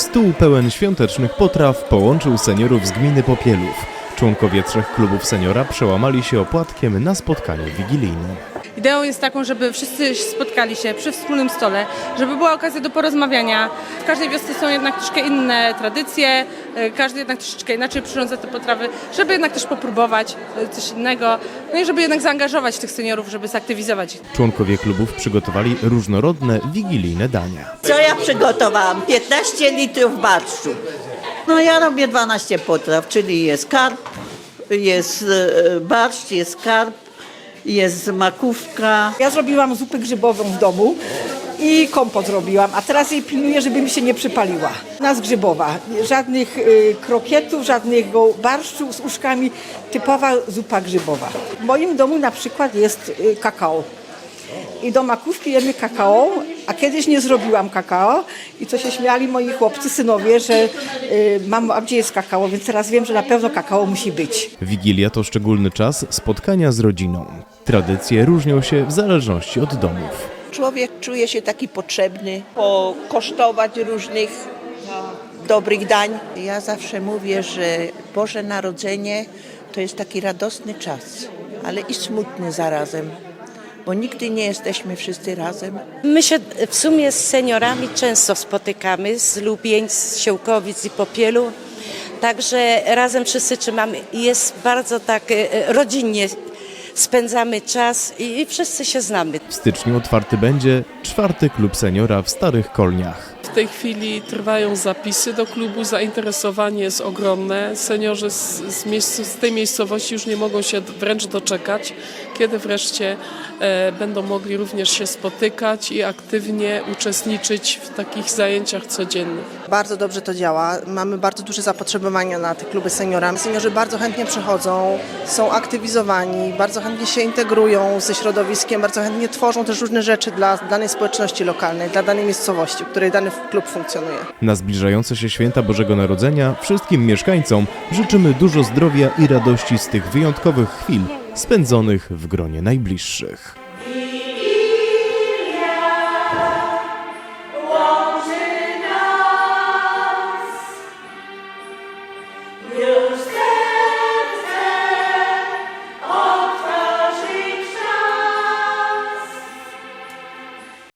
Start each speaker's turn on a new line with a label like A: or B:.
A: Stół pełen świątecznych potraw połączył seniorów z gminy Popielów. Członkowie trzech klubów seniora przełamali się opłatkiem na spotkanie wigilijne.
B: Ideą jest taką, żeby wszyscy spotkali się przy wspólnym stole, żeby była okazja do porozmawiania. W każdej wiosce są jednak troszkę inne tradycje, y, każdy jednak troszeczkę inaczej przyrządza te potrawy, żeby jednak też popróbować y, coś innego, no i żeby jednak zaangażować tych seniorów, żeby zaktywizować ich.
A: Członkowie klubów przygotowali różnorodne wigilijne dania.
C: Co ja przygotowałam? 15 litrów barszczu. No ja robię 12 potraw, czyli jest karp, jest e, barszcz, jest karp, jest makówka.
D: Ja zrobiłam zupę grzybową w domu i kompot zrobiłam, a teraz jej pilnuję, żeby mi się nie przypaliła. Nas grzybowa, żadnych y, krokietów, żadnego barszczu z uszkami, typowa zupa grzybowa. W moim domu na przykład jest y, kakao. I do makówki jemy kakao, a kiedyś nie zrobiłam kakao i co się śmiali moi chłopcy, synowie, że y, mamo, a gdzie jest kakao? Więc teraz wiem, że na pewno kakao musi być.
A: Wigilia to szczególny czas spotkania z rodziną. Tradycje różnią się w zależności od domów.
E: Człowiek czuje się taki potrzebny, pokosztować różnych dobrych dań. Ja zawsze mówię, że Boże Narodzenie to jest taki radosny czas, ale i smutny zarazem, bo nigdy nie jesteśmy wszyscy razem.
F: My się w sumie z seniorami często spotykamy z Lubień, z Siełkowic i Popielu. Także razem wszyscy trzymamy i jest bardzo tak e, rodzinnie spędzamy czas i, i wszyscy się znamy.
A: W styczniu otwarty będzie czwarty klub seniora w Starych Kolniach.
G: W tej chwili trwają zapisy do klubu, zainteresowanie jest ogromne. Seniorzy z, z, z tej miejscowości już nie mogą się wręcz doczekać, kiedy wreszcie e, będą mogli również się spotykać i aktywnie uczestniczyć w takich zajęciach codziennych.
H: Bardzo dobrze to działa. Mamy bardzo duże zapotrzebowanie na te kluby seniora. Seniorzy bardzo chętnie przychodzą, są aktywizowani, bardzo chętnie się integrują ze środowiskiem, bardzo chętnie tworzą też różne rzeczy dla danej społeczności lokalnej, dla danej miejscowości, której dany klub funkcjonuje.
A: Na zbliżające się święta Bożego Narodzenia wszystkim mieszkańcom życzymy dużo zdrowia i radości z tych wyjątkowych chwil spędzonych w gronie najbliższych.